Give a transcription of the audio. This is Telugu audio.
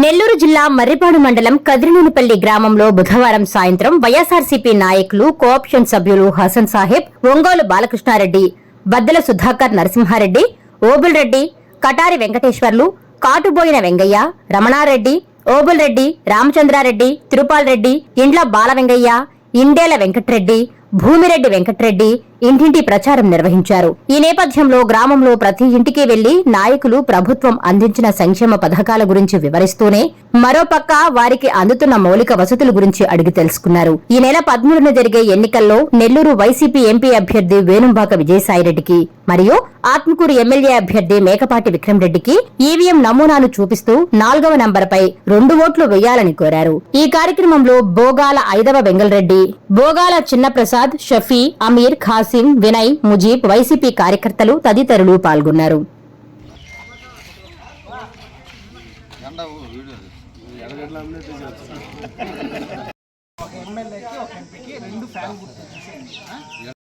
నెల్లూరు జిల్లా మర్రిపాడు మండలం కదిరినూనెపల్లి గ్రామంలో బుధవారం సాయంత్రం వైఎస్ఆర్సీపీ నాయకులు కోఆప్షన్ సభ్యులు హసన్ సాహెబ్ ఒంగోలు బాలకృష్ణారెడ్డి బద్దల సుధాకర్ నరసింహారెడ్డి ఓబుల్ రెడ్డి కటారి వెంకటేశ్వర్లు కాటుబోయిన వెంగయ్య రమణారెడ్డి ఓబుల్ రెడ్డి రామచంద్రారెడ్డి తిరుపాల్ రెడ్డి ఇండ్ల బాల వెంగయ్య ఇండేల వెంకట్రెడ్డి భూమిరెడ్డి వెంకట్రెడ్డి ఇంటింటి ప్రచారం నిర్వహించారు. ఈ నేపథ్యంలో గ్రామంలో ప్రతి ఇంటికి వెళ్ళి నాయకులు ప్రభుత్వం అందించిన సంక్షేమ పథకాల గురించి వివరిస్తూనే మరోపక్క వారికి అందుతున్న మౌలిక వసతుల గురించి అడిగి తెలుసుకున్నారు. ఈ నెల పదమూడున జరిగే ఎన్నికల్లో నెల్లూరు వైసీపీ ఎంపీ అభ్యర్థి వేణుంబాక విజయసాయిరెడ్డికి మరియు ఆత్మకూరు ఎమ్మెల్యే అభ్యర్థి మేకపాటి విక్రమ్ రెడ్డికి ఈవీఎం నమూనాను చూపిస్తూ నాలుగవ నంబర్పై రెండు ఓట్లు వేయాలని కోరారు. ఈ కార్యక్రమంలో బోగాల ఐదవ బెంగళరెడ్డి బోగాల చిన్నప్రసాద్ షఫీ అమీర్ ఖాసిం వినయ్ ముజీబ్ వైసీపీ కార్యకర్తలు తదితరులు పాల్గొన్నారు. ఎమ్మెల్యేకి ఒక ఎంపీకి రెండు ఫ్యాన్ గుర్తు